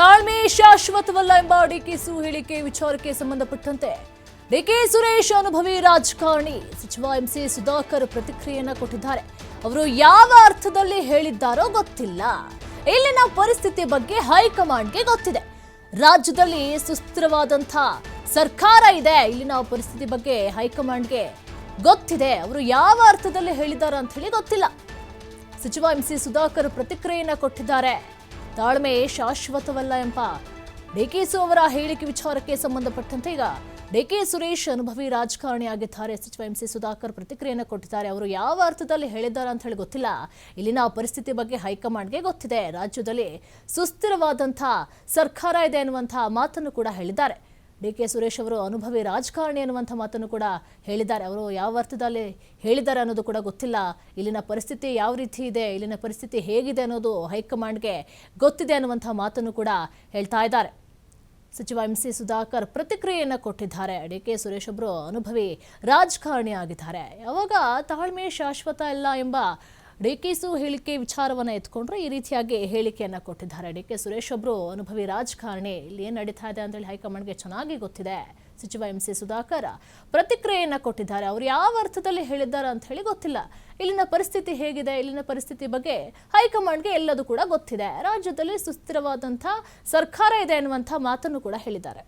ತಾಳ್ಮೆ ಶಾಶ್ವತವಲ್ಲ ಎಂಬ ಡಿಕೆ ಸು ಹೇಳಿಕೆ ವಿಚಾರಕ್ಕೆ ಸಂಬಂಧಪಟ್ಟಂತೆ ಡಿಕೆ ಸುರೇಶ್ ಅನುಭವಿ ರಾಜಕಾರಣಿ ಸಚಿವ ಎಂಸಿ ಸುಧಾಕರ್ ಪ್ರತಿಕ್ರಿಯೆಯನ್ನ ಕೊಟ್ಟಿದ್ದಾರೆ. ಅವರು ಯಾವ ಅರ್ಥದಲ್ಲಿ ಹೇಳಿದ್ದಾರೋ ಗೊತ್ತಿಲ್ಲ. ಇಲ್ಲಿನ ಪರಿಸ್ಥಿತಿ ಬಗ್ಗೆ ಹೈಕಮಾಂಡ್ಗೆ ಗೊತ್ತಿದೆ. ರಾಜ್ಯದಲ್ಲಿ ಸುಸ್ಥಿರವಾದಂಥ ಸರ್ಕಾರ ಇದೆ. ಇಲ್ಲಿನ ಪರಿಸ್ಥಿತಿ ಬಗ್ಗೆ ಹೈಕಮಾಂಡ್ಗೆ ಗೊತ್ತಿದೆ. ಅವರು ಯಾವ ಅರ್ಥದಲ್ಲಿ ಹೇಳಿದ್ದಾರೆ ಅಂತ ಹೇಳಿ ಗೊತ್ತಿಲ್ಲ. ಸಚಿವ ಎಂಸಿ ಸುಧಾಕರ್ ಪ್ರತಿಕ್ರಿಯೆಯನ್ನ ಕೊಟ್ಟಿದ್ದಾರೆ. ತಾಳ್ಮೆ ಶಾಶ್ವತವಲ್ಲ ಎಂಬ ಡಿಕೆಸು ಅವರ ಹೇಳಿಕೆ ವಿಚಾರಕ್ಕೆ ಸಂಬಂಧಪಟ್ಟಂತೆ ಈಗ ಡಿಕೆ ಸುರೇಶ್ ಅನುಭವಿ ರಾಜಕಾರಣಿ ಆಗಿದ್ದಾರೆ ಸಚಿವ ಎಂಸಿ ಸುಧಾಕರ್ ಪ್ರತಿಕ್ರಿಯೆಯನ್ನು ಕೊಟ್ಟಿದ್ದಾರೆ. ಅವರು ಯಾವ ಅರ್ಥದಲ್ಲಿ ಹೇಳಿದ್ದಾರೆ ಅಂತ ಹೇಳಿ ಗೊತ್ತಿಲ್ಲ. ಇಲ್ಲಿನ ಪರಿಸ್ಥಿತಿ ಬಗ್ಗೆ ಹೈಕಮಾಂಡ್ಗೆ ಗೊತ್ತಿದೆ. ರಾಜ್ಯದಲ್ಲಿ ಸುಸ್ಥಿರವಾದಂಥ ಸರ್ಕಾರ ಇದೆ ಅನ್ನುವಂಥ ಮಾತನ್ನು ಕೂಡ ಹೇಳಿದ್ದಾರೆ. ಡಿ ಕೆ ಸುರೇಶ್ ಅವರು ಅನುಭವಿ ರಾಜಕಾರಣಿ ಅನ್ನುವಂಥ ಮಾತನ್ನು ಕೂಡ ಹೇಳಿದ್ದಾರೆ. ಅವರು ಯಾವ ಅರ್ಥದಲ್ಲಿ ಹೇಳಿದ್ದಾರೆ ಅನ್ನೋದು ಕೂಡ ಗೊತ್ತಿಲ್ಲ. ಇಲ್ಲಿನ ಪರಿಸ್ಥಿತಿ ಯಾವ ರೀತಿ ಇದೆ, ಇಲ್ಲಿನ ಪರಿಸ್ಥಿತಿ ಹೇಗಿದೆ ಅನ್ನೋದು ಹೈಕಮಾಂಡ್ಗೆ ಗೊತ್ತಿದೆ ಅನ್ನುವಂಥ ಮಾತನ್ನು ಕೂಡ ಹೇಳ್ತಾ ಇದ್ದಾರೆ. ಸಚಿವ ಎಂ ಸಿ ಸುಧಾಕರ್ ಪ್ರತಿಕ್ರಿಯೆಯನ್ನು ಕೊಟ್ಟಿದ್ದಾರೆ. ಡಿ ಕೆ ಸುರೇಶ್ ಅವರು ಅನುಭವಿ ರಾಜಕಾರಣಿ ಆಗಿದ್ದಾರೆ. ಯಾವಾಗ ತಾಳ್ಮೆ ಶಾಶ್ವತ ಇಲ್ಲ ಎಂಬ ಡಿ ಕೆ ಸು ಹೇಳಿಕೆ ವಿಚಾರವನ್ನು ಎತ್ಕೊಂಡ್ರೆ ಈ ರೀತಿಯಾಗಿ ಹೇಳಿಕೆಯನ್ನು ಕೊಟ್ಟಿದ್ದಾರೆ. ಡಿ ಕೆ ಸುರೇಶ್ ಒಬ್ಬರು ಅನುಭವಿ ರಾಜಕಾರಣಿ. ಇಲ್ಲಿ ಏನು ನಡೀತಾ ಇದೆ ಅಂತೇಳಿ ಹೈಕಮಾಂಡ್ಗೆ ಚೆನ್ನಾಗಿ ಗೊತ್ತಿದೆ. ಸಚಿವ ಎಂ ಸಿ ಸುಧಾಕರ್ ಪ್ರತಿಕ್ರಿಯೆಯನ್ನು ಕೊಟ್ಟಿದ್ದಾರೆ. ಅವರು ಯಾವ ಅರ್ಥದಲ್ಲಿ ಹೇಳಿದ್ದಾರೆ ಅಂತ ಹೇಳಿ ಗೊತ್ತಿಲ್ಲ. ಇಲ್ಲಿನ ಪರಿಸ್ಥಿತಿ ಹೇಗಿದೆ? ಇಲ್ಲಿನ ಪರಿಸ್ಥಿತಿ ಬಗ್ಗೆ ಹೈಕಮಾಂಡ್ಗೆ ಎಲ್ಲದೂ ಕೂಡ ಗೊತ್ತಿದೆ. ರಾಜ್ಯದಲ್ಲಿ ಸುಸ್ಥಿರವಾದಂಥ ಸರ್ಕಾರ ಇದೆ ಅನ್ನುವಂಥ ಮಾತನ್ನು ಕೂಡ ಹೇಳಿದ್ದಾರೆ.